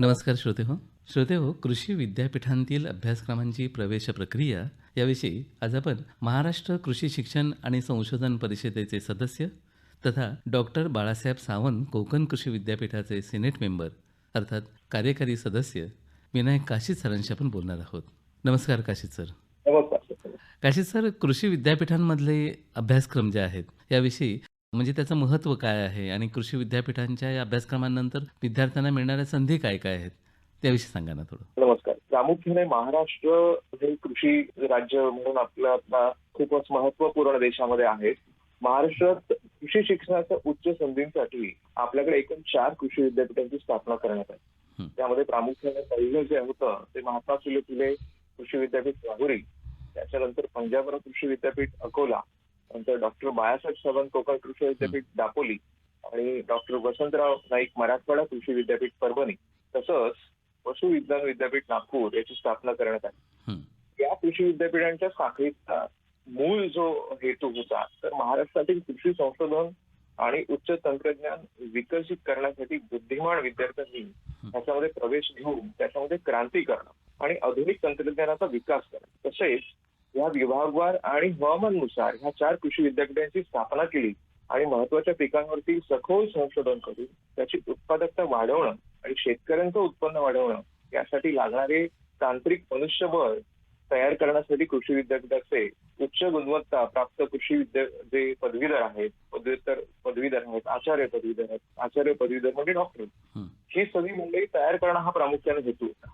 नमस्कार श्रोते हो. श्रोते हो कृषी विद्यापीठांतील अभ्यासक्रमांची प्रवेश प्रक्रिया याविषयी आज आपण महाराष्ट्र कृषी शिक्षण आणि संशोधन परिषदेचे सदस्य तथा डॉक्टर बाळासाहेब सावंत कोकण कृषी विद्यापीठाचे सिनेट मेंबर अर्थात कार्यकारी सदस्य विनायक काशीद सरांशी आपण बोलणार आहोत. नमस्कार काशीद सर. नमस्कार. काशीद सर कृषी विद्यापीठांमधले अभ्यासक्रम जे आहेत याविषयी म्हणजे त्याचं महत्त्व काय आहे आणि कृषी विद्यापीठांच्या या अभ्यासक्रमांनंतर विद्यार्थ्यांना मिळणाऱ्या संधी काय काय आहेत त्याविषयी सांगा ना थोडं. नमस्कार. प्रामुख्याने महाराष्ट्र हे कृषी राज्य म्हणून आपल्या आपला खूपच महत्त्वपूर्ण देशामध्ये आहे. महाराष्ट्रात कृषी शिक्षणाच्या उच्च संधींसाठी आपल्याकडे एकूण चार कृषी विद्यापीठांची स्थापना करण्यात. आली. त्यामध्ये प्रामुख्याने पहिलं जे होतं ते महात्मा फुले फुले कृषी विद्यापीठ राहुरी त्याच्यानंतर पंजाबराव कृषी विद्यापीठ अकोला नंतर डॉक्टर बाळासाहेब सावंत कोकण कृषी विद्यापीठ दापोली आणि डॉक्टर वसंतराव नाईक मराठवाडा कृषी विद्यापीठ परभणी तसंच पशु विज्ञान विद्यापीठ नागपूर याची स्थापना करण्यात आली. या कृषी विद्यापीठांच्या शाखेचा मूळ जो हेतू होता तर महाराष्ट्रातील कृषी संशोधन आणि उच्च तंत्रज्ञान विकसित करण्यासाठी बुद्धिमान विद्यार्थ्यांनी त्याच्यामध्ये प्रवेश घेऊन त्याच्यामध्ये क्रांती करणं आणि आधुनिक तंत्रज्ञानाचा विकास करणं तसेच या विभागवार आणि हवामानानुसार ह्या चार कृषी विद्यापीठांची स्थापना केली आणि महत्त्वाच्या पिकांवरती सखोल संशोधन करून त्याची उत्पादकता वाढवणं आणि शेतकऱ्यांचं उत्पन्न वाढवणं यासाठी लागणारे तांत्रिक मनुष्यबळ तयार करण्यासाठी कृषी विद्यापीठाचे उच्च गुणवत्ता प्राप्त कृषी विद्या जे पदवीधर आहेत पदव्युत्तर पदवीधर आहेत आचार्य पदवीधर आहेत आचार्य पदवीधर म्हणजे डॉक्टर हं. सगळी मंडळी तयार करणं हा प्रामुख्याने हेतू होता.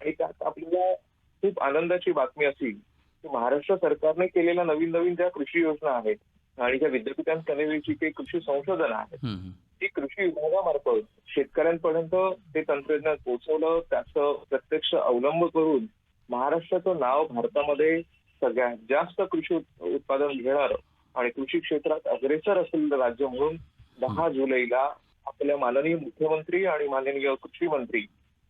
आणि त्यात आपल्याला खूप आनंदाची बातमी अशी की महाराष्ट्र सरकारने केलेल्या नवीन नवीन ज्या कृषी योजना आहेत आणि ज्या विद्यापीठांकडे जी काही कृषी संशोधन आहे हं. हं. ती कृषी विभागामार्फत शेतकऱ्यांपर्यंत ते तंत्रज्ञान पोहोचवलं त्याचं प्रत्यक्ष अवलंब करून महाराष्ट्राचं नाव भारतामध्ये सगळ्यात जास्त कृषी उत- उत्पादन घेणार आणि कृषी क्षेत्रात अग्रेसर असलेलं राज्य म्हणून दहा जुलैला आपल्या माननीय मुख्यमंत्री आणि माननीय कृषी मंत्री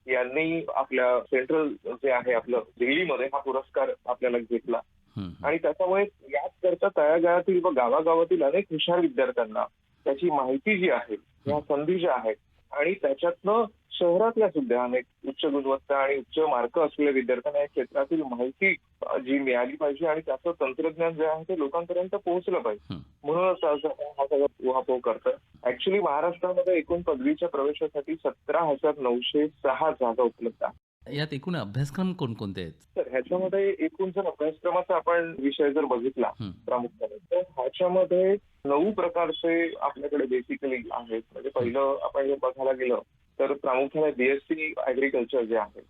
यांनी आपल्या सेंट्रल जे आहे आपलं दिल्लीमध्ये हा पुरस्कार आपल्याला घेतला. आणि त्याच्यामुळे याच करता तळागाळातील व गावागावातील अनेक हुशार विद्यार्थ्यांना त्याची माहिती जी आहे या संधी ज्या आहेत आणि त्याच्यातनं शहरातल्या सुद्धा अनेक उच्च गुणवत्ता आणि उच्च मार्क असलेल्या विद्यार्थ्यांना या क्षेत्रातील माहिती जी मिळाली पाहिजे आणि त्याचं तंत्रज्ञान जे आहे ते लोकांपर्यंत पोहोचलं पाहिजे. म्हणूनच हा सगळा उहापोह करतोय ऍक्च्युली महाराष्ट्रामध्ये एकूण पदवीच्या प्रवेशासाठी सतरा हजार नऊशे सहा जागा उपलब्ध आहेत. यात एकूण अभ्यासक्रम कोणकोणते आहेत तर ह्याच्यामध्ये एकूण जर अभ्यासक्रमाचा आपण विषय जर बघितला. प्रामुख्याने तर ह्याच्यामध्ये नऊ प्रकारचे आपल्याकडे बेसिकली आहेत म्हणजे पहिलं आपण जर बघायला गेलं तर प्रामुख्याने बीएससी ऍग्रिकल्चर जे आहे.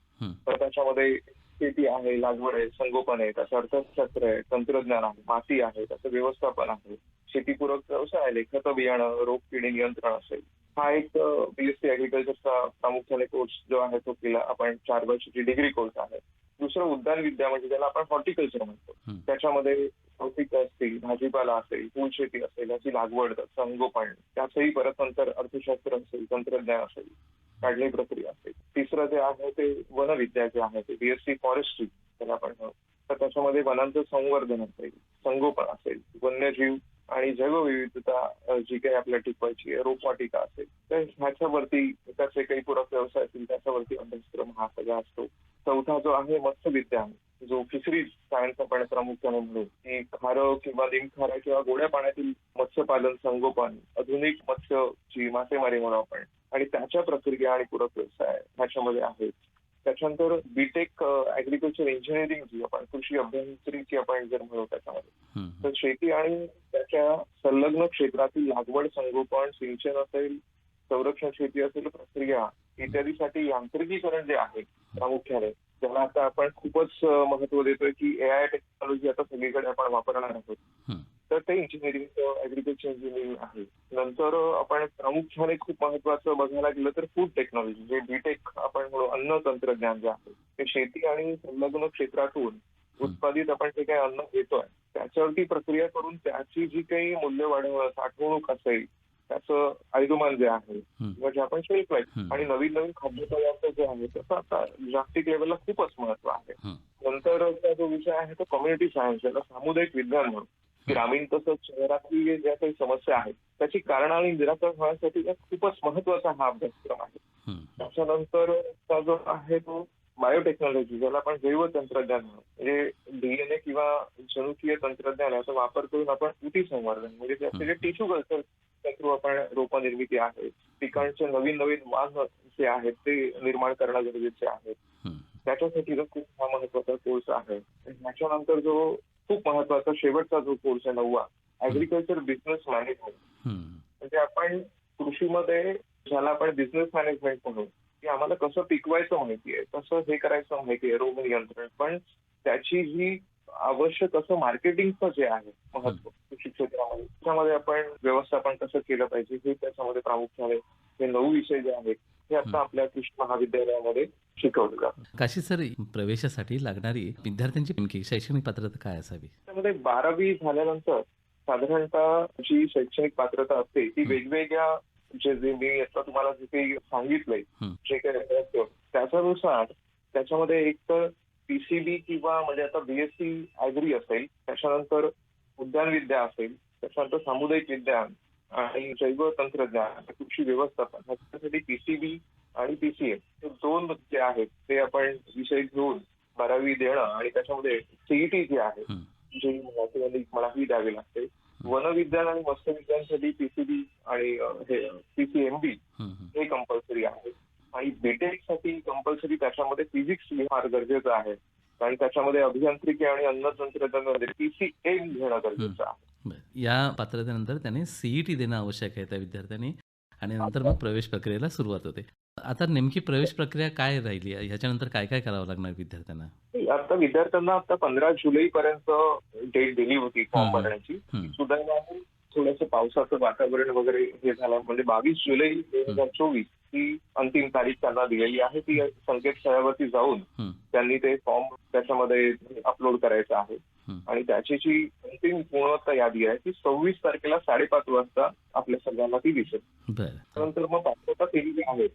तर त्याच्यामध्ये शेती आहे लागवड आहे संगोपन आहे त्याचं अर्थशास्त्र आहे तंत्रज्ञान आहे माती आहे त्याचं व्यवस्थापन आहे शेतीपूरक व्यवसाय आहे खतं बियाणं रोग किडी नियंत्रण असेल हा एक बीएससी ऍग्रिकल्चरचा प्रामुख्याने कोर्स जो आहे तो केला. आपण चार वर्षाची डिग्री कोर्स आहे. दुसरं उद्यान विद्या म्हणजे त्याला आपण हॉर्टिकल्चर म्हणतो. त्याच्यामध्ये पिकं असतील भाजीपाला असेल फुलशेती असेल याची लागवड संगोपन त्याचंही परत नंतर अर्थशास्त्र असेल तंत्रज्ञान असेल काढणी प्रक्रिया असेल. तिसरं जे आहे ते वनविद्या जे आहे ते बीएससी फॉरेस्ट्री त्याला आपण तर त्याच्यामध्ये वनांचं संवर्धन असेल संगोपन असेल वन्यजीव आणि जैवविविधता जी काही आपल्या टिकवायची आहे रोपवाटिका असेल तर ह्याच्यावरती त्याचे काही पूरक व्यवसाय असतील त्याच्यावरती अभ्यासक्रम हा सगळा असतो. चौथा जो आहे मत्स्यविद्या आहे जो फिशरीज सायन्स आपण प्रामुख्याने म्हणून की खारं किंवा निमखारं किंवा गोड्या पाण्यातील मत्स्यपालन संगोपन आधुनिक मत्स्यची मासेमारी म्हणू आपण. आणि त्याच्या प्रक्रिया आणि पूरक व्यवसाय ह्याच्यामध्ये आहेत. त्याच्यानंतर बीटेक ऍग्रिकल्चर इंजिनिअरिंग जी आपण कृषी अभियांत्रिकी आपण जर म्हणू त्याच्यामध्ये. तर शेती आणि त्याच्या संलग्न क्षेत्रातील लागवड संगोपन सिंचन असेल संरक्षण शेती असेल प्रक्रिया इत्यादीसाठी यांत्रिकीकरण जे आहे प्रामुख्याने ज्याला आता आपण खूपच महत्त्व देतोय की ए आय टेक्नॉलॉजी आता सगळीकडे आपण वापरणार आहोत. तर ते इंजिनिअरिंग ऍग्रिकल्चर इंजिनिअरिंग आहे नंतर आपण प्रामुख्याने खूप महत्वाचं बघायला गेलं तर फूड टेक्नॉलॉजी जे बीटेक आपण म्हणू अन्न तंत्रज्ञान जे आहे ते शेती आणि संलग्न क्षेत्रातून उत्पादित आपण जे काही अन्न घेतोय त्याच्यावरती प्रक्रिया करून त्याची जी काही मूल्य वाढवणं साठवणूक असेल त्याचं आयुमान जे आहे. किंवा जे आपण शेल्फ लाईफ. आणि नवीन नवीन खाद्यपदार्थ जे आहे त्याचं आता जागतिक लेवलला खूपच महत्त्व आहे. नंतर जो विषय आहे तो कम्युनिटी सायन्स याला सामुदायिक विज्ञान म्हणून ग्रामीण तसंच शहरातली ज्या काही समस्या आहेत त्याची कारण आणि निराकरण होण्यासाठी एक खूपच महत्त्वाचा हा अभ्यासक्रम आहे. त्याच्यानंतर जो आहे तो बायोटेक्नॉलॉजी ज्याला आपण जैव तंत्रज्ञान म्हणू. म्हणजे डीएनए किंवा जनुकीय तंत्रज्ञान याचा वापर करून आपण उती संवर्धन म्हणजे त्याचे जे टिश्यू कल्चर थ्रू आपण रोपं निर्मिती आहे पिकांचे नवीन नवीन वाण जे आहेत ते निर्माण करणं गरजेचे आहे. त्याच्यासाठी खूप हा महत्त्वाचा कोर्स आहे. त्याच्यानंतर जो खूप महत्त्वाचा शेवटचा जो कोर्स आहे नववा ऍग्रिकल्चर बिझनेस मॅनेजमेंट हं, म्हणजे आपण कृषीमध्ये ज्याला आपण बिझनेस मॅनेजमेंट म्हणू की आम्हाला कसं पिकवायचं माहिती आहे कसं हे करायचं माहिती आहे रोग नियंत्रण. पण त्याची जी आवश्यक असं मार्केटिंगचं जे आहे महत्त्व कृषी क्षेत्रामध्ये त्याच्यामध्ये आपण व्यवस्थापन कसं केलं पाहिजे हे त्याच्यामध्ये प्रामुख्याने हे नऊ विषय जे आहेत हे आता आपल्या कृषी महाविद्यालयामध्ये शिकवले जातात काशी सर प्रवेशासाठी लागणारी विद्यार्थ्यांची नेमकी शैक्षणिक पात्रता काय असावी? त्यामध्ये बारावी झाल्यानंतर साधारणतः जी शैक्षणिक पात्रता असते ती वेगवेगळ्या जे जे मी आता तुम्हाला जे काही सांगितलंय. जे काही त्याच्यानुसार त्याच्यामध्ये एक तर पीसीबी किंवा म्हणजे आता बीएससी ऍग्री असेल त्याच्यानंतर उद्यानविद्या असेल त्याच्यानंतर सामुदायिक विज्ञान आणि जैव तंत्रज्ञान कृषी व्यवस्थापन ह्याच्यासाठी पीसीबी आणि पीसीएम हे दोन जे आहेत ते आपण विषय घेऊन बारावी देणं आणि त्याच्यामध्ये सीईटी जे आहे जी मला ही द्यावी लागते. वनविज्ञान आणि मत्स्यविज्ञानसाठी पीसीबी आणि हे पीसीएमबी. हे कंपल्सरी आहे. आणि बीटेकसाठी कंपल्सरी त्याच्यामध्ये फिजिक्स फार गरजेचं आहे. आणि त्याच्यामध्ये अभियांत्रिकी आणि अन्न तंत्रज्ञानामध्ये पीसीएम घेणं गरजेचं आहे. या पात्रतेनंतर त्याने सीईटी देणं आवश्यक आहे त्या विद्यार्थ्याने. आणि नंतर मग प्रवेश प्रक्रियेला सुरुवात होते. आता नेमकी प्रवेश प्रक्रिया काय राहिली? ह्याच्यानंतर काय काय करावं लागणार विद्यार्थ्यांना? आता विद्यार्थ्यांना आता पंधरा जुलै पर्यंत डेट दिली होती फॉर्म. भरण्याची. सुदैवाने थोडंसं पावसाचं वातावरण वगैरे हे झालं म्हणजे बावीस जुलै दोन हजार चोवीस ही अंतिम तारीख त्यांना दिलेली आहे. ती संकेतस्थळावरती जाऊन त्यांनी ते फॉर्म त्याच्यामध्ये अपलोड करायचं आहे. आणि त्याची जी अंतिम गुणवत्ता यादी आहे ती सव्वीस तारखेला साडेपाच वाजता आपल्या सगळ्यांना ती दिसेल. त्यानंतर मग पात्रता फेरी ज्या आहेत.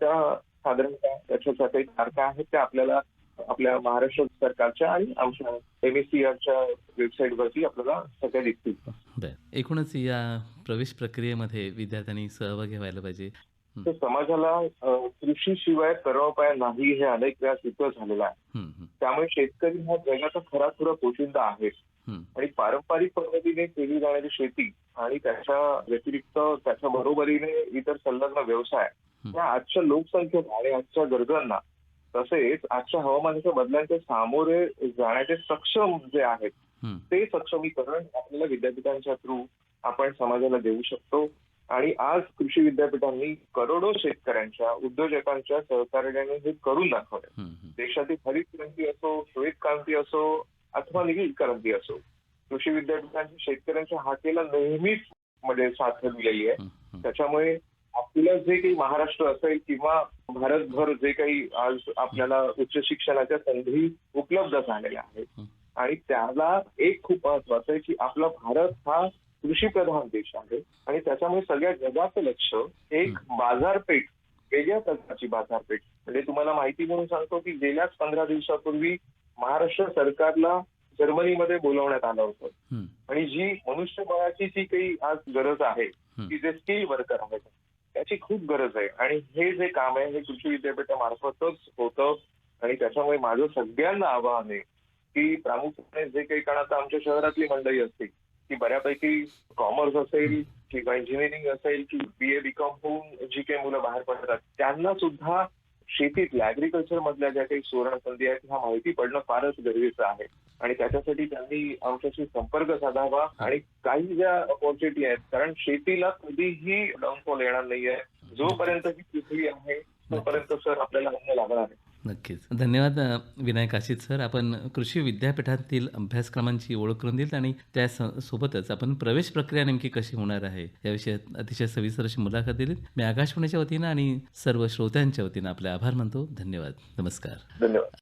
त्या साधारणतः त्याच्या काही तारखा आहेत त्या आपल्याला आपल्या महाराष्ट्र सरकारच्या आणि आमच्या एमएससीआरच्या वेबसाईटवरती आपल्याला सगळ्या दिसतील. एकूणच या प्रवेश प्रक्रियेमध्ये विद्यार्थ्यांनी सहभागी व्हायला पाहिजे. तर समाजाला कृषीशिवाय कर्मोपाय नाही हे अनेक वेळा सिद्ध झालेलं आहे. त्यामुळे शेतकरी हा जगाचा खरा खुरा पोशिंदा आहे. आणि पारंपरिक पद्धतीने केली जाणारी शेती आणि त्याच्या व्यतिरिक्त त्याच्या बरोबरीने इतर संलग्न व्यवसाय. या आजच्या लोकसंख्येला आणि आजच्या गरजांना तसेच आजच्या हवामानाच्या बदलांचे सामोरे जाण्याचे सक्षम जे आहेत. ते सक्षमीकरण आपल्याला विद्यापीठांच्या थ्रू आपण समाजाला देऊ शकतो. आणि आज कृषी विद्यापीठांनी करोडो शेतकऱ्यांच्या उद्योजकांच्या सहकार्याने हे करून दाखवलं. देशातील हरित क्रांती असो श्वेत क्रांती असो अथवा निळी क्रांती असो कृषी विद्यापीठांची शेतकऱ्यांच्या हाकेला नेहमीच म्हणजे साथ दिलेली आहे. त्याच्यामुळे आपलं जे काही महाराष्ट्र असेल किंवा भारतभर जे काही आज आपल्याला उच्च शिक्षणाच्या संधी उपलब्ध झालेल्या आहेत. आणि त्याला एक खूप महत्वाचं आहे की आपला भारत हा कृषीप्रधान देश आहे. आणि त्याच्यामुळे सगळ्या जगाचं लक्ष एक बाजारपेठ वेगळ्या प्रकारची बाजारपेठ. म्हणजे तुम्हाला माहिती म्हणून सांगतो की गेल्याच पंधरा दिवसापूर्वी महाराष्ट्र सरकारला जर्मनीमध्ये बोलवण्यात आलं होतं. आणि जी मनुष्यबळाची जी काही आज गरज आहे. की जे स्किल वर्कर आहेत त्याची खूप गरज आहे. आणि हे जे काम आहे हे कृषी विद्यापीठामार्फतच होतं. आणि त्याच्यामुळे माझं सगळ्यांना आवाहन आहे की प्रामुख्याने जे काही कारण आता आमच्या शहरातली मंडळी असतील की बऱ्यापैकी कॉमर्स असेल किंवा इंजिनिअरिंग असेल की बी ए बीकॉम होऊन जी काही मुलं बाहेर पडतात त्यांना सुद्धा शेतीतल्या अॅग्रिकल्चर मधल्या ज्या काही सुवर्ण संधी आहेत ह्या माहिती पडणं फारच गरजेचं आहे. आणि त्याच्यासाठी त्यांनी आमच्याशी संपर्क साधावा आणि काही ज्या अपॉर्च्युनिटी आहेत कारण शेतीला कधीही डाऊनफॉल येणार नाहीये. जोपर्यंत ही पृथ्वी आहे तोपर्यंत सर आपल्याला अन्न लागणार आहे. नक्कीच. धन्यवाद विनायक आशित सर. आपण कृषी विद्यापीठातील अभ्यासक्रमांची ओळख करून दिलीत आणि त्या स- सोबतच आपण प्रवेश प्रक्रिया नेमकी कशी होणार आहे या विषयात अतिशय सविस्तर अशी मुलाखत दिलीत. मी आकाशवाणीच्या वतीनं आणि सर्व श्रोत्यांच्या वतीनं आपले आभार मानतो. धन्यवाद. नमस्कार. धन्यवाद.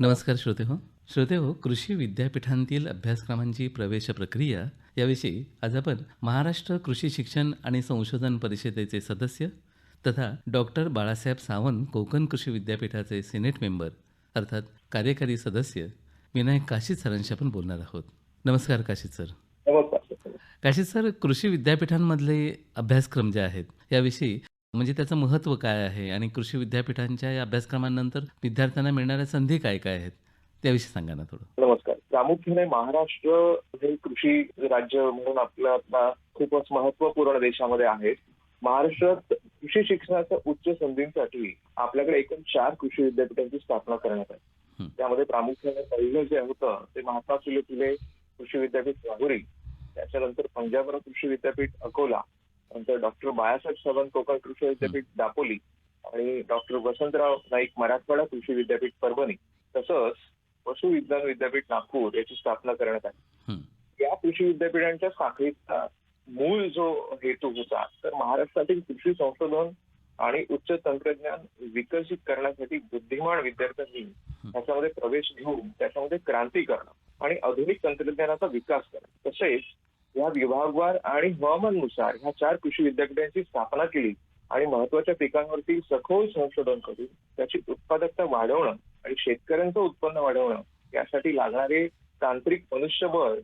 नमस्कार श्रोते हो. श्रोते हो कृषी विद्यापीठांतील अभ्यासक्रमांची प्रवेश प्रक्रिया याविषयी आज आपण महाराष्ट्र कृषी शिक्षण आणि संशोधन परिषदेचे सदस्य तथा डॉक्टर बाळासाहेब सावंत कोकण कृषी विद्यापीठाचे सिनेट मेंबर अर्थात कार्यकारी सदस्य विनायक काशीत सरांशी आपण बोलणार आहोत. नमस्कार काशीत सर. नमस्कार. काशीत सर कृषी विद्यापीठांमधले अभ्यासक्रम जे आहेत याविषयी म्हणजे त्याचं महत्त्व काय आहे आणि कृषी विद्यापीठांच्या या अभ्यासक्रमांनंतर विद्यार्थ्यांना मिळणाऱ्या संधी काय काय आहेत त्याविषयी सांगा ना थोडं. नमस्कार. प्रामुख्याने महाराष्ट्र हे कृषी राज्य म्हणून आपल्या खूपच महत्त्वपूर्ण देशामध्ये आहे. महाराष्ट्रात कृषी शिक्षणाच्या उच्च संधींसाठी आपल्याकडे एकूण चार कृषी विद्यापीठांची स्थापना करण्यात आली. त्यामध्ये प्रामुख्याने पहिलं जे होतं ते महात्मा फुले फुले कृषी विद्यापीठ राहुरी त्याच्यानंतर पंजाबराव कृषी विद्यापीठ अकोला नंतर डॉक्टर बाळासाहेब सावंत कोकण कृषी विद्यापीठ दापोली आणि डॉक्टर वसंतराव नाईक मराठवाडा कृषी विद्यापीठ परभणी तसंच पशु विज्ञान विद्यापीठ नागपूर याची स्थापना करण्यात आली. या कृषी विद्यापीठांच्या शाखेचा मूळ जो हेतू होता तर महाराष्ट्रातील कृषी संशोधन आणि उच्च तंत्रज्ञान विकसित करण्यासाठी बुद्धिमान विद्यार्थ्यांनी त्याच्यामध्ये प्रवेश घेऊन त्याच्यामध्ये क्रांती करणं आणि आधुनिक तंत्रज्ञानाचा विकास करणं. तसेच या विभागवार आणि हवामानानुसार ह्या चार कृषी विद्यापीठांची स्थापना केली आणि महत्त्वाच्या पिकांवरती सखोल संशोधन करून त्याची उत्पादकता वाढवणं आणि शेतकऱ्यांचं उत्पन्न वाढवणं यासाठी लागणारे तांत्रिक मनुष्यबळ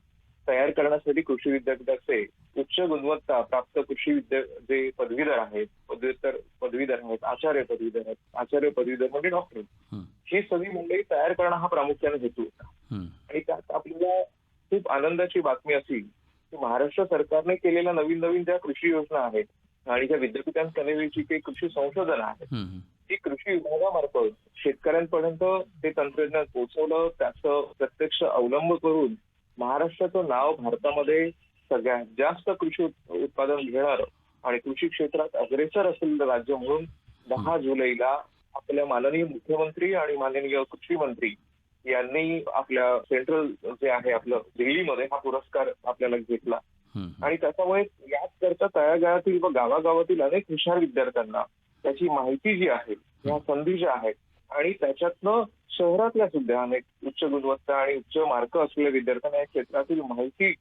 तयार करण्यासाठी कृषी विद्यापीठाचे उच्च गुणवत्ता प्राप्त कृषी विद्या जे पदवीधर आहेत पदव्युत्तर पदवीधर आहेत आचार्य पदवीधर आहेत आचार्य पदवीधर म्हणजे डॉक्टर हं, सगळी मंडळी तयार करणं हा प्रामुख्याने हेतू होता. आणि त्यात आपल्याला खूप आनंदाची बातमी अशी की महाराष्ट्र सरकारने केलेल्या नवीन नवीन ज्या कृषी योजना आहेत आणि ज्या विद्यापीठांकडे जी काही कृषी संशोधन आहे हं. ती कृषी विभागामार्फत शेतकऱ्यांपर्यंत ते तंत्रज्ञान पोहोचवलं त्याचं प्रत्यक्ष अवलंब करून महाराष्ट्राचं नाव भारतामध्ये सगळ्यात जास्त कृषी उत- उत्पादन घेणारं आणि कृषी क्षेत्रात अग्रेसर असलेलं राज्य म्हणून दहा जुलैला आपल्या माननीय मुख्यमंत्री आणि माननीय कृषी मंत्री यांनी आपल्या सेंट्रल जे आहे आपलं दिल्लीमध्ये हा पुरस्कार आपल्याला घेतला. आणि त्याच्यामुळे याच करता तळागाळातील व गावागावातील अनेक हुशार विद्यार्थ्यांना त्याची माहिती जी आहे या संधी ज्या आहेत आणि त्याच्यातनं शहरातल्या सुद्धा अनेक उच्च गुणवत्ता आणि उच्च मार्क असलेल्या विद्यार्थ्यांना या क्षेत्रातील माहिती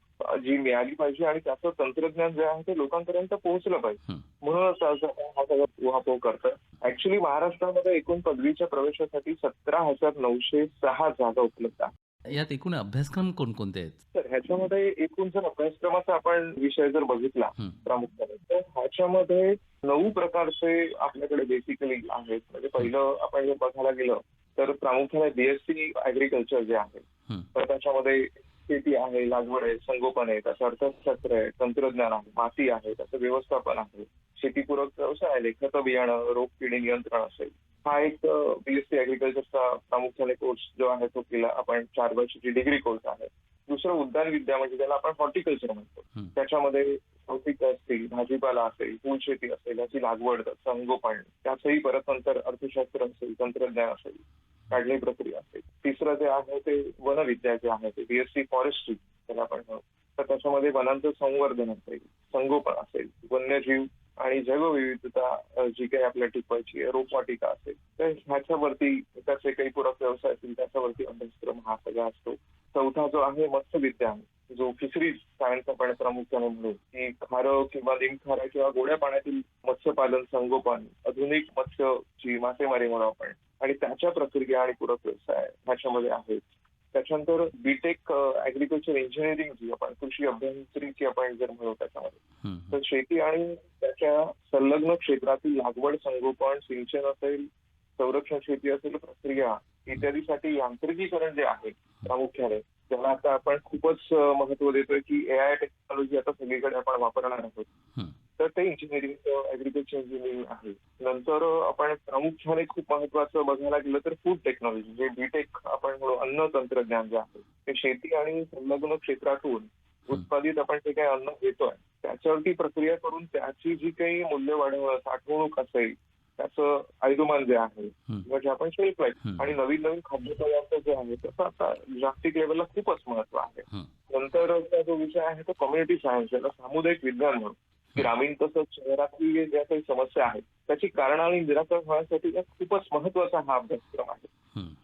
जी मिळाली पाहिजे आणि त्याचं तंत्रज्ञान जे आहे ते लोकांपर्यंत पोहोचलं पाहिजे. म्हणूनच हा सगळा उहापोह करतोय ऍक्च्युली महाराष्ट्रामध्ये एकूण पदवीच्या प्रवेशासाठी सतरा हजार नऊशे सहा जागा उपलब्ध आहेत. यात एकूण अभ्यासक्रम कोणकोणते आहेत? तर ह्याच्यामध्ये एकूण जर अभ्यासक्रमाचा आपण विषय जर बघितला प्रामुख्याने तर ह्याच्यामध्ये नऊ प्रकारचे आपल्याकडे बेसिकली आहेत. म्हणजे पहिलं आपण जर बघायला गेलं तर प्रामुख्याने बीएससी अॅग्रिकल्चर जे आहे तर त्याच्यामध्ये शेती आहे लागवड आहे संगोपन आहे त्याचं अर्थशास्त्र आहे तंत्रज्ञान आहे माती आहे त्याचं व्यवस्थापन आहे शेतीपूरक व्यवसाय आहे खतं बियाणं रोग किडी नियंत्रण असेल. हा एक बीएससी अॅग्रिकल्चरचा प्रामुख्याने कोर्स जो आहे तो केला. आपण चार वर्षाची डिग्री कोर्स आहे. दुसरं उद्यान विद्या म्हणजे त्याला आपण हॉर्टिकल्चर म्हणतो. त्याच्यामध्ये औषध असतील भाजीपाला असेल फुलशेती असेल याची लागवड संगोपन त्याचंही परत नंतर अर्थशास्त्र असेल तंत्रज्ञान असेल काढणी प्रक्रिया असेल. तिसरं जे आहे ते वनविद्या जे आहे ते बीएससी फॉरेस्ट्री त्याला आपण म्हणू तर त्याच्यामध्ये वनांचं संवर्धन असेल संगोपन असेल वन्यजीव आणि जैवविविधता जी काही आपल्या टिकवायची आहे रोपवाटिका असेल तर ह्याच्यावरती त्याचे काही पूरक व्यवसाय असतील त्याच्यावरती अभ्यासक्रम हा सगळा असतो. चौथा जो आहे मत्स्यविद्या जो फिशरीज सायन्स आपण प्रामुख्याने म्हणू. की खारं किंवा लिंगखारं किंवा गोड्या पाण्यातील मत्स्यपालन संगोपन आधुनिक मत्स्यची मासेमारी म्हणू आपण. आणि त्याच्या प्रक्रिया आणि पूरक व्यवसाय ह्याच्यामध्ये आहेत. त्याच्यानंतर बीटेक ऍग्रिकल्चर इंजिनिअरिंग जी आपण कृषी अभियांत्रिकी आपण जर म्हणू त्याच्यामध्ये तर शेती आणि त्याच्या संलग्न क्षेत्रातील लागवड संगोपन सिंचन असेल संरक्षण शेती असेल प्रक्रिया इत्यादीसाठी यांत्रिकीकरण जे आहे प्रामुख्याने ज्याला आता आपण खूपच महत्त्व देतोय की ए आय टेक्नॉलॉजी आता सगळीकडे आपण वापरणार आहोत. तर ते इंजिनिअरिंग अॅग्रिकल्चर इंजिनिअरिंग आहे. नंतर आपण प्रामुख्याने खूप महत्वाचं बघायला गेलं तर फूड टेक्नॉलॉजी जे बीटेक आपण म्हणू अन्न तंत्रज्ञान जे आहे ते शेती आणि संलग्न क्षेत्रातून उत्पादित आपण जे काही अन्न घेतोय त्याच्यावरती प्रक्रिया करून त्याची जी काही मूल्य वाढवणं साठवणूक असेल त्याचं आयुमान जे आहे किंवा जे आपण शेल्फ लाईफ. आणि नवीन नवीन खाद्यपदार्थ जे आहे त्याचं आता जागतिक लेवलला खूपच महत्त्व आहे. नंतरचा जो विषय आहे तो कम्युनिटी सायन्स याला सामुदायिक विज्ञान म्हणून. ग्रामीण तसंच शहरातील ज्या काही समस्या आहेत त्याची कारण आणि निराकरण होण्यासाठी खूपच महत्त्वाचा हा अभ्यासक्रम आहे.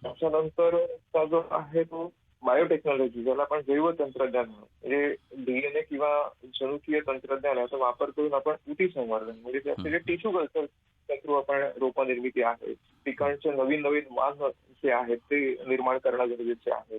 त्याच्यानंतर जो आहे तो बायोटेक्नॉलॉजी ज्याला आपण जैव तंत्रज्ञान म्हणू. म्हणजे डीएनए किंवा जनुकीय तंत्रज्ञान याचा वापर करून आपण उती संवर्धन म्हणजे त्याचे जे टिश्यू कल्चर थ्रू आपण रोप निर्मिती आहे पिकांचे नवीन नवीन वाण जे आहेत ते निर्माण करणं गरजेचे आहे.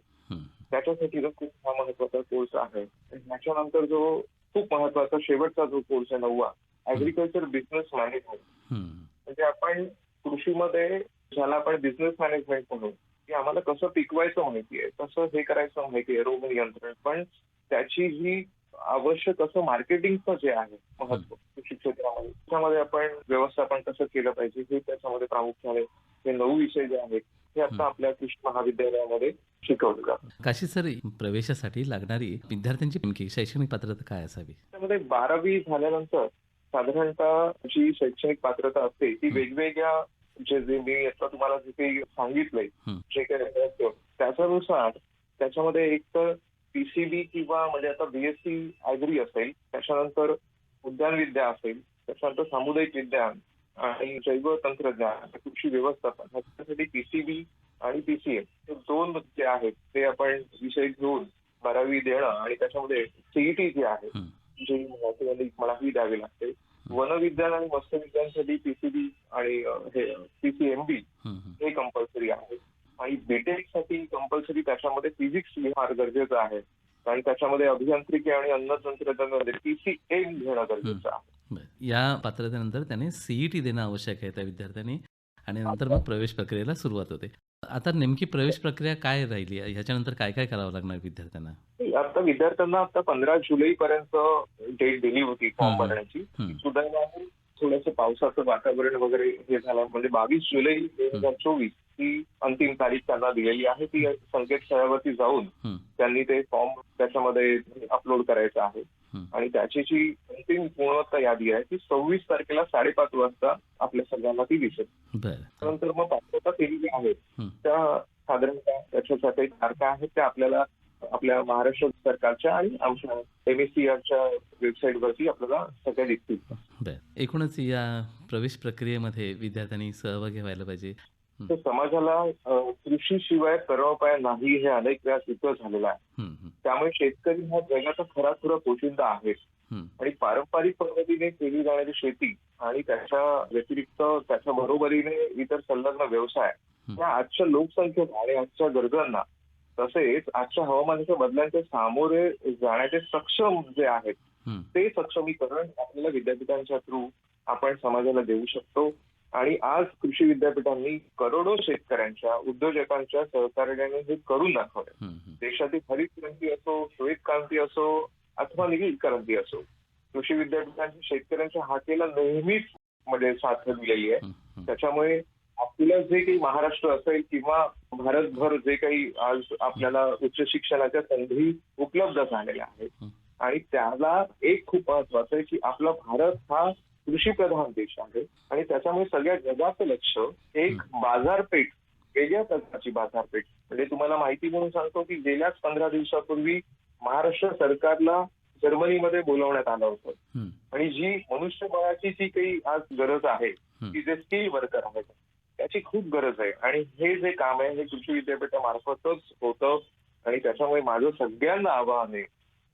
त्याच्यासाठी खूप हा महत्त्वाचा कोर्स आहे. त्याच्यानंतर जो खूप महत्त्वाचा शेवटचा जो कोर्स आहे नववा ऍग्रिकल्चर बिझनेस मॅनेजमेंट म्हणजे आपण कृषीमध्ये ज्याला आपण बिझनेस मॅनेजमेंट म्हणू की आम्हाला कसं पिकवायचं माहितीये कसं हे करायचं माहितीये रोग नियंत्रण. पण त्याची जी आवश्यक असं मार्केटिंगचं जे आहे महत्त्व कृषी क्षेत्रामध्ये त्याच्यामध्ये आपण व्यवस्थापन कसं केलं पाहिजे हे त्याच्यामध्ये प्रामुख्याने हे नऊ विषय जे आहेत हे आता आपल्या कृषी महाविद्यालयामध्ये शिकवले जातात काशी सर प्रवेशासाठी लागणारी विद्यार्थ्यांची नेमकी शैक्षणिक पात्रता काय असावी? त्यामध्ये बारावी झाल्यानंतर साधारणतः जी शैक्षणिक पात्रता असते ती वेगवेगळ्या जे जे मी आता तुम्हाला जे काही सांगितलंय. जे काही त्याच्यानुसार त्याच्यामध्ये एक तर पीसीबी किंवा म्हणजे आता बीएससी ऍग्री असेल त्याच्यानंतर उद्यानविद्या असेल त्याच्यानंतर सामुदायिक विज्ञान आणि जैव तंत्रज्ञान कृषी व्यवस्थापन ह्याच्यासाठी पीसीबी आणि पीसीएम हे दोन जे आहेत ते आपण विषय घेऊन बारावी देणं आणि त्याच्यामध्ये सीईटी जे आहे जी मराठीमध्ये मला ही द्यावी लागते वनविज्ञान आणि मत्स्यविज्ञानसाठी पीसीबी आणि हे पीसीएमबी हं, कंपल्सरी आहे. आणि बीटेकसाठी कंपल्सरी त्याच्यामध्ये फिजिक्स फार गरजेचं आहे. कारण त्याच्यामध्ये अभियांत्रिकी आणि अन्न तंत्रज्ञानामध्ये पीसीएम घेणं गरजेचं आहे. या पात्रतेनंतर त्याने सीईटी देणं आवश्यक आहे त्या विद्यार्थ्यांनी. आणि नंतर मग प्रवेश प्रक्रियेला सुरुवात होते. आता नेमकी प्रवेश प्रक्रिया काय राहिली आहे? ह्याच्यानंतर काय काय करावं लागणार विद्यार्थ्यांना आता विद्यार्थ्यांना आता पंधरा जुलै पर्यंत डेट दिली होती फॉर्म. भरण्याची सुदैवाने थोडंसं पावसाचं वातावरण वगैरे हे झालं म्हणजे बावीस जुलै दोन हजार चोवीस ही अंतिम तारीख त्यांना दिलेली आहे ती संकेतस्थळावरती जाऊन त्यांनी ते फॉर्म त्याच्यामध्ये अपलोड करायचं आहे. आणि त्याची जी अंतिम पूर्णत्व यादी आहे ती सव्वीस तारखेला साडेपाच वाजता आपल्या सगळ्यांना ती दिसेल. त्यानंतर मग पात्रता फेरी ज्या आहेत. त्या साधारणतः त्याच्या काही तारखा आहेत त्या आपल्याला आपल्या महाराष्ट्र सरकारच्या आणि आमच्या एमएससीआरच्या वेबसाईटवरती आपल्याला सगळ्या दिसतील. एकूणच या प्रवेश प्रक्रियेमध्ये विद्यार्थ्यांनी सहभागी व्हायला पाहिजे. तर समाजाला कृषीशिवाय कर्मोपाय नाही हे अनेक वेळा सिद्ध झालेलं आहे. त्यामुळे शेतकरी हा जगाचा खरा खुरा पोशिंदा आहे. आणि पारंपरिक पद्धतीने केली जाणारी शेती आणि त्याच्या व्यतिरिक्त त्याच्या बरोबरीने इतर संलग्न व्यवसाय. या आजच्या लोकसंख्येत आणि आजच्या गरजांना तसेच आजच्या हवामानाच्या बदलांचे सामोरे जाण्याचे सक्षम जे आहेत. ते सक्षमीकरण आपल्याला विद्यापीठांच्या थ्रू आपण समाजाला देऊ शकतो. आणि आज कृषी विद्यापीठांनी करोडो शेतकऱ्यांच्या उद्योजकांच्या सहकार्याने हे करून दाखवले. देशातील हरित क्रांती असो श्वेत क्रांती असो अथवा निगीत क्रांती असो कृषी विद्यापीठांची शेतकऱ्यांच्या हाकेला नेहमीच म्हणजे साथ दिलेली आहे. त्याच्यामुळे आपलं जे काही महाराष्ट्र असेल किंवा भारतभर जे काही आज आपल्याला उच्च शिक्षणाच्या संधी उपलब्ध झालेल्या आहेत. आणि त्याला एक खूप महत्वाचं आहे की आपला भारत हा कृषी प्रधान देश आहे. आणि त्याच्यामुळे सगळ्या जगाचं लक्ष एक बाजारपेठ वेगळ्या प्रकारची बाजारपेठ. म्हणजे तुम्हाला माहिती म्हणून सांगतो की गेल्याच पंधरा दिवसापूर्वी महाराष्ट्र सरकारला जर्मनीमध्ये बोलवण्यात आलं होतं. आणि जी मनुष्यबळाची जी काही आज गरज आहे. की जे स्किल वर्कर आहेत त्याची खूप गरज आहे. आणि हे जे काम आहे हे कृषी विद्यापीठामार्फतच होतं. आणि त्याच्यामुळे माझं सगळ्यांना आवाहन आहे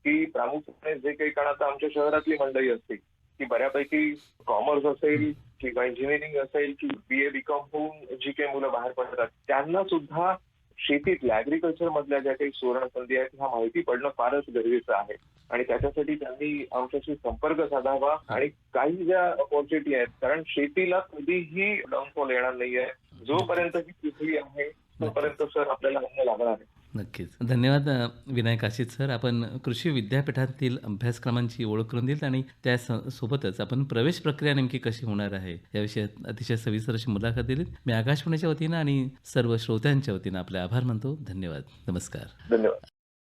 की प्रामुख्याने जे काही कारण आता आमच्या शहरातली मंडळी असतील की बऱ्यापैकी कॉमर्स असेल किंवा इंजिनिअरिंग असेल की बी ए बीकॉम होऊन जी काही मुलं बाहेर पडतात त्यांना सुद्धा शेतीतल्या अग्रिकल्चर मधल्या ज्या काही सुवर्ण संधी आहेत ह्या माहिती पडणं फारच गरजेचं आहे. आणि त्याच्यासाठी त्यांनी आमच्याशी संपर्क साधावा आणि काही ज्या अपॉर्च्युनिटी आहेत कारण शेतीला कधीही डाऊनफॉल येणार नाहीये. जोपर्यंत ही पृथ्वी आहे तोपर्यंत सर आपल्याला अन्न लागणार आहे. नक्कीच. धन्यवाद विनायक आशित सर. आपण कृषी विद्यापीठातील अभ्यासक्रमांची ओळख करून दिलीत आणि त्या स- सोबतच आपण प्रवेश प्रक्रिया नेमकी कशी होणार आहे या विषयात अतिशय सविस्तर अशी मुलाखत दिलीत. मी आकाशवाणीच्या वतीनं आणि सर्व श्रोत्यांच्या वतीनं आपले आभार मानतो. धन्यवाद. नमस्कार. धन्यवाद.